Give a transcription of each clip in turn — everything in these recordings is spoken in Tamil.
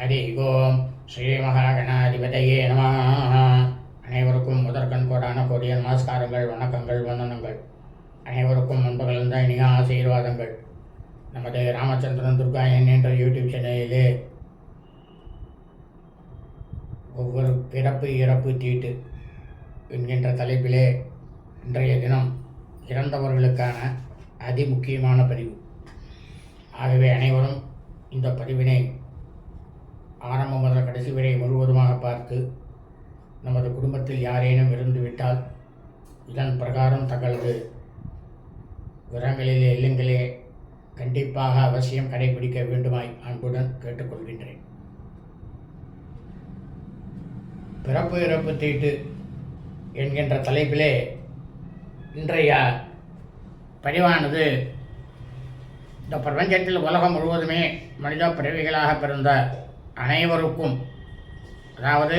ஹரி ஓம் ஸ்ரீ மகாகணாதிபதியே நம. அனைவருக்கும் முதற்கண் கோடான கோடிய நமஸ்காரங்கள் வணக்கங்கள் வந்தனங்கள். அனைவருக்கும் முன்பகலந்த இனிய ஆசீர்வாதங்கள். நமது ராமச்சந்திரன் துர்கா என் என்ற யூடியூப் சேனலிலே ஒவ்வொரு பிறப்பு இறப்பு தீட்டு என்கின்ற தலைப்பிலே இன்றைய தினம் இறந்தவர்களுக்கான அதிமுக்கியமான பதிவு. ஆகவே அனைவரும் இந்த பதிவினை ஆரம்பம் முதல் கடைசி வரை முழுவதுமாக பார்த்து நமது குடும்பத்தில் யாரேனும் இருந்துவிட்டால் இதன் பிரகாரம் தங்களது விவரங்களிலே இல்லங்களே கண்டிப்பாக அவசியம் கடைபிடிக்க வேண்டுமாய் அன்புடன் கேட்டுக்கொள்கின்றேன். பிறப்பு இறப்பு தீட்டு என்கின்ற தலைப்பிலே இன்றைய பதிவானது இந்த பிரபஞ்சத்தில் உலகம் முழுவதுமே மனித பிறவிகளாக பிறந்த அனைவருக்கும் அதாவது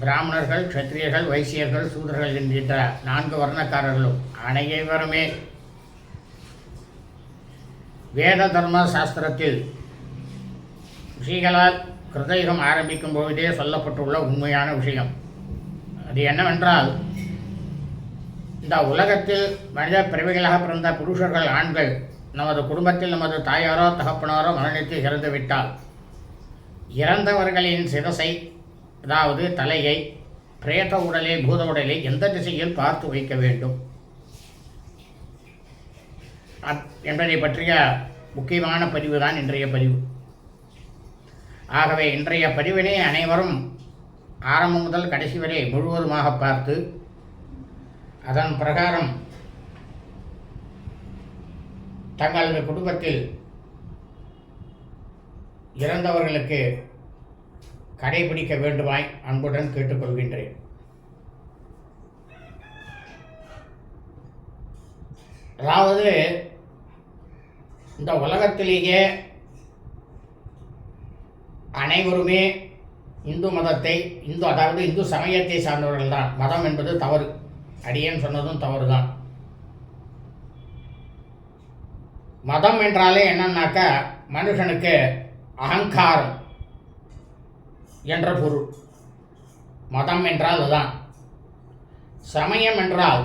பிராமணர்கள் க்ஷத்திரியர்கள் வைசியர்கள் சூதர்கள் என்கின்ற நான்கு வர்ணக்காரர்களும் அனைவருமே வேத தர்ம சாஸ்திரத்தில் ரிஷிகளால் கிருதயுகம் ஆரம்பிக்கும் பொழுதே சொல்லப்பட்டுள்ள உண்மையான விஷயம். அது என்னவென்றால் இந்த உலகத்தில் மனித பிறவிகளாக பிறந்த புருஷர்கள் ஆண்கள் நமது குடும்பத்தில் நமது தாயாரோ தகப்பனாரோ மரணித்து இறந்துவிட்டால் விட்டால் இறந்தவர்களின் சிரசை அதாவது தலையை பிரேத உடலை பூத உடலை எந்த திசையில் பார்த்து வைக்க வேண்டும்? என்பதை பற்றிய முக்கியமான பதிவு தான் இன்றைய பதிவு. ஆகவே இன்றைய பதிவினை அனைவரும் ஆரம்பம் முதல் கடைசி வரை முழுவதுமாக பார்த்து அதன் பிரகாரம் தங்களது குடும்பத்தில் இறந்தவர்களுக்கு கடைபிடிக்க வேண்டுமாய் அன்புடன் கேட்டுக்கொள்கின்றேன். அதாவது இந்த உலகத்திலேயே அனைவருமே இந்து மதத்தை இந்து அதாவது இந்து சமயத்தை சார்ந்தவர்கள் தான். மதம் என்பது தவறு. அடியேன் சொன்னதும் தவறு தான் மதம் என்றாலே என்னன்னாக்கா மனுஷனுக்கு அகங்காரம் என்ற பொருள். மதம் என்றால் அதுதான் சமயம் என்றால்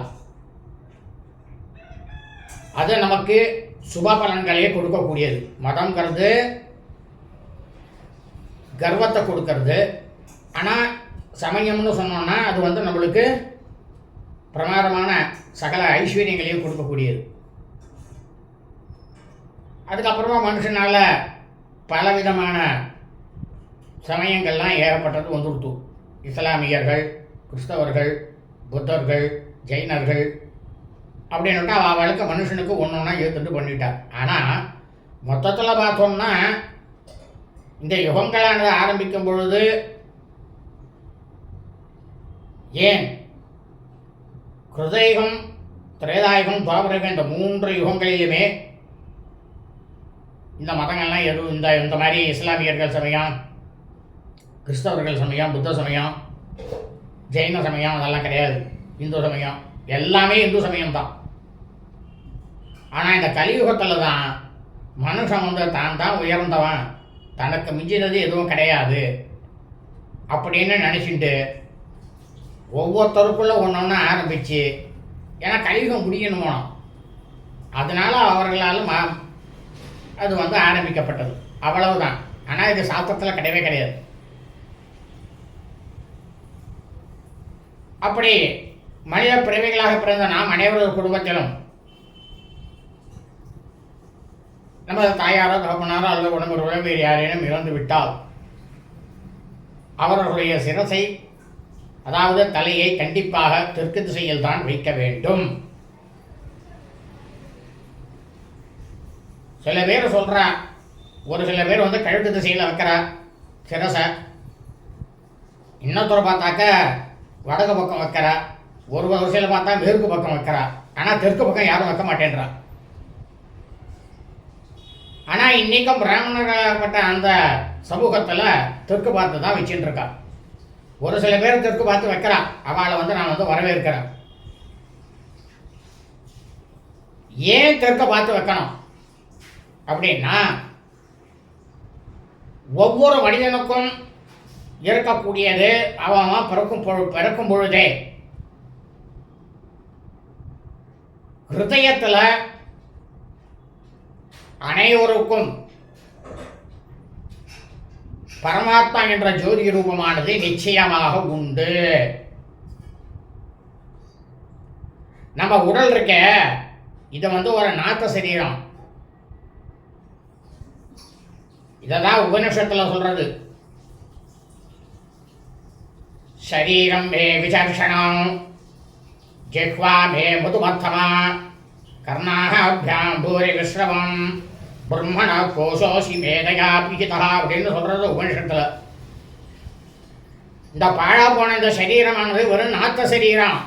அது நமக்கு சுப பலன்களே கொடுக்கக்கூடியது. மதம்ங்கிறது கர்வத்தை கொடுக்கறது. ஆனால் சமயம்னு சொன்னோன்னா அது வந்து நம்மளுக்கு பிரமாதமான சகல ஐஸ்வர்யங்களையும் கொடுக்கக்கூடியது. அதுக்கப்புறமா மனுஷனால் பலவிதமான சமயங்கள்லாம் ஏகப்பட்டது வந்துடுத்து. இஸ்லாமியர்கள் கிறிஸ்தவர்கள் புத்தர்கள் ஜெயினர்கள் அப்படின்னுட்டு அவளுக்கு மனுஷனுக்கு ஒன்று ஒன்றா ஏற்றுட்டு பண்ணிட்டார் ஆனால் மொத்தத்தில் பார்த்தோம்னா இந்த யுகங்களானது ஆரம்பிக்கும் பொழுது ஏன் கிருதயுகம் திரேதாயுகம் துவாபரகம் இந்த மூன்று யுகங்களிலுமே இந்த மதங்கள்லாம் எதுவும் இந்த இந்த மாதிரி இஸ்லாமியர்கள் சமயம் கிறிஸ்தவர்கள் சமயம் புத்த சமயம் ஜெயின சமயம் அதெல்லாம் கிடையாது. இந்து சமயம். எல்லாமே இந்து சமயம் தான் ஆனால் இந்த கலியுகத்தில் தான் மனுஷன் வந்து தான் தான் உயர்ந்தவன். தனக்கு மிஞ்சினது எதுவும் கிடையாது. அப்படின்னு நினச்சிட்டு ஒவ்வொருத்தருக்குள்ள ஒன்று ஒன்று ஆரம்பித்து ஏன்னா கலியுகம் முடியணுமோ? அதனால் அவர்களால் மா அது வந்து ஆரம்பிக்கப்பட்டது. அவ்வளவுதான். ஆனால் இது சாஸ்திரத்தில் கிடையவே கிடையாது. அப்படி மனித பிறவிகளாக பிறந்த நாம் அனைவரது குடும்பத்திலும் நமது தாயாரோ தகப்பனாரோ அல்லது உடம்பு உறவினர் யாரேனும் இறந்து விட்டால் அவர்களுடைய சிரசை அதாவது தலையை கண்டிப்பாக தெற்கு திசையில் தான் வைக்க வேண்டும். சில பேர் சொல்கிறா ஒரு சில பேர் வந்து கழுத்து திசையில் வைக்கிறா. சிரசை இன்னொருத்தரை பார்த்தாக்க வடக்கு பக்கம் வைக்கிறா. ஒரு வரிசையில் பார்த்தா மேற்கு பக்கம் வைக்கிறா. ஆனால் தெற்கு பக்கம் யாரும் வைக்க மாட்டேன்றா. ஆனால் இன்னைக்கும் பிராமணர்களாகப்பட்ட அந்த சமூகத்தில் தெற்கு பார்த்து தான் வச்சுட்டு இருக்கா ஒரு சில பேர் தெற்கு பார்த்து வைக்கிறா. அவளை வந்து நான் வந்து வரவேற்கிறேன். ஏன் தெற்க பார்த்து வைக்கணும்? அப்படின்னா ஒவ்வொரு மனிதனுக்கும் இருக்கக்கூடியது அவன் பிறக்கும் பொழு பிறக்கும் பொழுதே. ஹிருதயத்தில் அனைவருக்கும் பரமாத்மா என்ற ஜோதி ரூபமானது நிச்சயமாக உண்டு. நம்ம உடல் இருக்க இது வந்து ஒரு நாத்த சரீரம். இததான் உபனிஷத்தில் சொல்றது. சரீரம் மே விசர்ஷணம் ஜிஹ்வா மே முதுமத்தமா கர்ணாபியாம் பூரி விஸ்ரவம் பிரம்மண கோஷோசி மேதையா பிகிதா அப்படின்னு சொல்கிறது உபனிஷத்தில் இந்த பாழா போன இந்த சரீரமானது வெறும் நாத்த சரீரம்.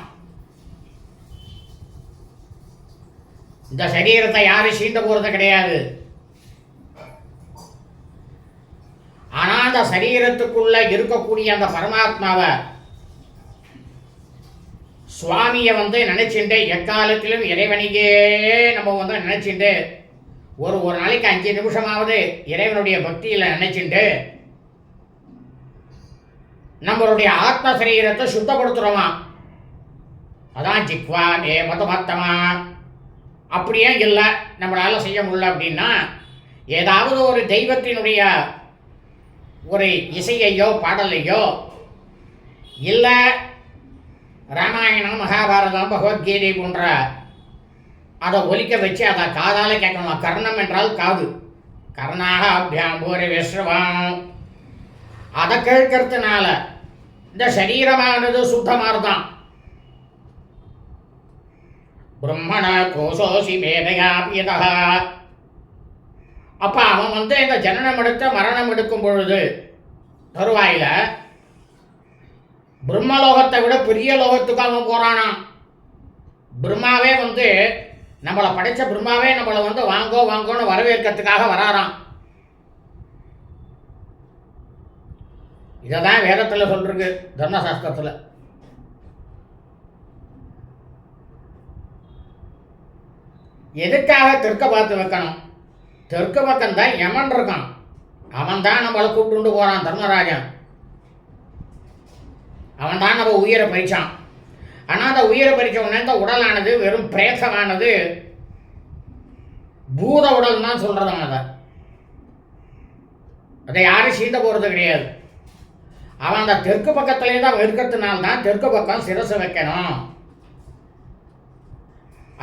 இந்த சரீரத்தை யாரும் சீண்ட போகிறது கிடையாது. அந்த சரீரத்துக்குள்ள இருக்கக்கூடிய அந்த பரமாத்மாவை சுவாமியை வந்து நினைச்சுட்டு எக்காலத்திலும் இறைவனையே நம்ம வந்து நினைச்சுட்டு ஒரு ஒரு நாளைக்கு அஞ்சு நிமிஷமாவது இறைவனுடைய பக்தியில் நினைச்சுட்டு நம்மளுடைய ஆத்ம சரீரத்தை சுத்தப்படுத்துறோமா? அதான் ஜிக்வா மே மதமத்தமா. அப்படியே இல்லை நம்மளால செய்ய முடியல அப்படின்னா ஏதாவது ஒரு தெய்வத்தினுடைய ஒரு இசையையோ பாடலையோ இல்லை ராமாயணம் மகாபாரதம் பகவத்கீதை போன்ற அதை ஒலிக்க வச்சு அதை காதால் கேட்கணும். கர்ணம் என்றால் காது. கர்ணாக அபியாம்பூரி விஸ்ரவம் அதை கேட்கறதுனால இந்த சரீரமானது சுத்தமானதான் பிரம்மண கோசோசி மேதையா பியதா அப்போ அவன் வந்து இந்த ஜனனம் எடுத்த மரணம் எடுக்கும் பொழுது தருவாயில் பிரம்மலோகத்தை விட பெரிய லோகத்துக்கு அவன் போறானாம் பிரம்மாவே வந்து நம்மளை படைத்த பிரம்மாவே நம்மளை வந்து வாங்கோ வாங்கோன்னு வரவேற்கிறதுக்காக வராராம். இதை தான் வேதத்தில் சொல்லிருக்கு தர்மசாஸ்திரத்தில். எதுக்காக திருக்க பார்த்து வைக்கணும்? தெற்கு பக்கம் தான் யமன் இருக்கான். அவன் தான் நம்மளை கூப்பிட்டு போகிறான் தர்மராஜன். அவன் தான் நம்ம உயிரை பறிச்சான். ஆனால் அந்த உயிரை பறித்த உடனே இந்த உடலானது வெறும் பிரேசமானது. பூத உடல் தான் சொல்கிறதாம் அதை. அதை யாரும் சீண்ட போகிறது கிடையாது. அவன் அந்த தெற்கு பக்கத்துலேயே தான் இருக்கிறதுனால தான் தெற்கு பக்கம் சிரசு வைக்கணும்.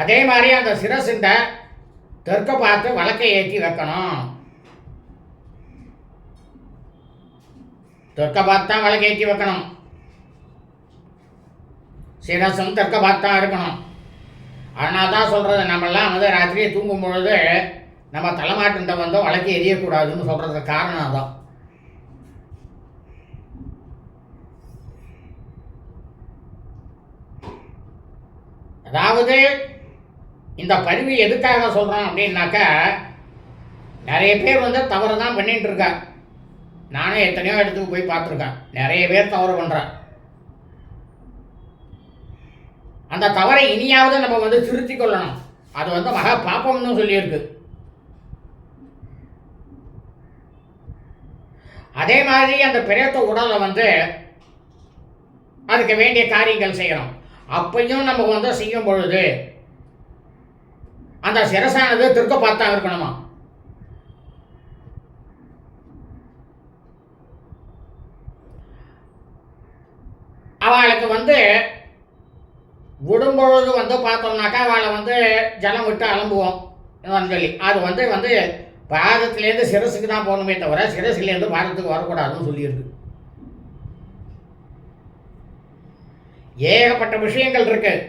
அதே மாதிரி அந்த சிரசுண்ட தெற்க பார்த்து வழக்கை ஏற்றி வைக்கணும். தெற்க பார்த்து தான் வழக்கை ஏற்றி வைக்கணும். சிரசும் தெற்க பார்த்து தான் இருக்கணும் ஆனால் தான் சொல்கிறது நம்மெல்லாம் வந்து ராத்திரியே தூங்கும் பொழுது நம்ம தலைமாட்டுண்ட வந்து வழக்கு எரியக்கூடாதுன்னு சொல்கிறதுக்கு காரணம் அதான். அதாவது இந்த பதிவு எதுக்காக சொல்கிறோம் அப்படின்னாக்கா நிறைய பேர் வந்து தவறு தான் பண்ணிகிட்டு இருக்கா நானும் எத்தனையோ இடத்துக்கு போய் பார்த்துருக்கேன். நிறைய பேர் தவறு பண்ணுறான் அந்த தவறை இனியாவது நம்ம வந்து திருத்தி கொள்ளணும். அது வந்து மகா பாப்பம்னு சொல்லியிருக்கு. அதே மாதிரி அந்த பிரேத்த உடலை வந்து அதுக்கு வேண்டிய காரியங்கள் செய்யணும். அப்பையும் நம்ம வந்து செய்யும் பொழுது அந்த சிரசானது திருக்க பார்த்தா இருக்கணுமா அவளுக்கு வந்து விடும்பொழுது வந்து பார்த்தோம்னாக்கா அவளை வந்து ஜலம் விட்டு அலம்புவோம் என்னன்னு சொல்லி. அது வந்து வந்து பாதத்துலேருந்து சிரசுக்கு தான் போகணுமே தவிர சிரசுலேருந்து பாதத்துக்கு வரக்கூடாதுன்னு சொல்லியிருக்கு. ஏகப்பட்ட விஷயங்கள் இருக்குது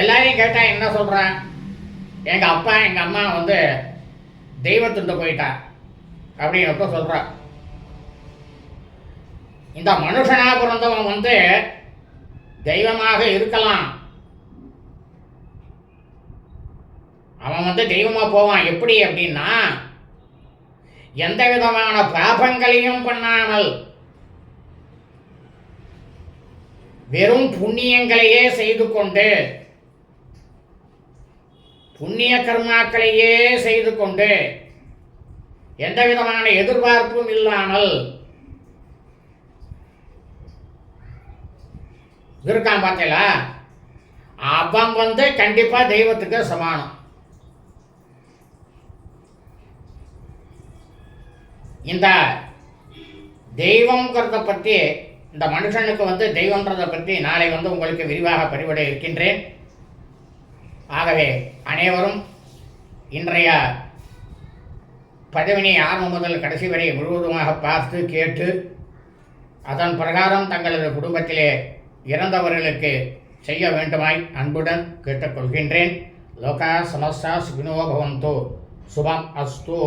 எல்லாரையும் கேட்டால் என்ன சொல்கிறான் எங்கள் அப்பா எங்கள் அம்மா வந்து தெய்வத்துண்டு போயிட்டா. அப்படின்னப்ப சொல்கிறான் இந்த மனுஷனாக பிறந்தவன் வந்து தெய்வமாக இருக்கலாம். அவன் வந்து தெய்வமாக போவான். எப்படி அப்படின்னா எந்த விதமான பாபங்களையும் பண்ணாமல் வெறும் புண்ணியங்களையே செய்து கொண்டு புண்ணிய கர்மாக்களையே செய்து கொண்டு எந்த விதமான எதிர்பார்ப்பும் இல்லாமல் இருக்கான் பார்த்தீங்களா? அவன் வந்து கண்டிப்பா தெய்வத்துக்கு சமானம். இந்த தெய்வங்கிறத பற்றி இந்த மனுஷனுக்கு வந்து தெய்வன்றதை பற்றி நாளை வந்து உங்களுக்கு விரிவாக பரிவிட இருக்கின்றேன். ஆகவே அனைவரும் இன்றைய பதவினை ஆரம்பம் முதல் கடைசி வரை முழுவதுமாக பார்த்து கேட்டு அதன் பிரகாரம் தங்களது குடும்பத்திலே இறந்தவர்களுக்கு செய்ய வேண்டுமாய் அன்புடன் கேட்டுக்கொள்கின்றேன். லோகா சமஸ்தா சுகினோ பவந்தோ. சுபம் அஸ்தோ.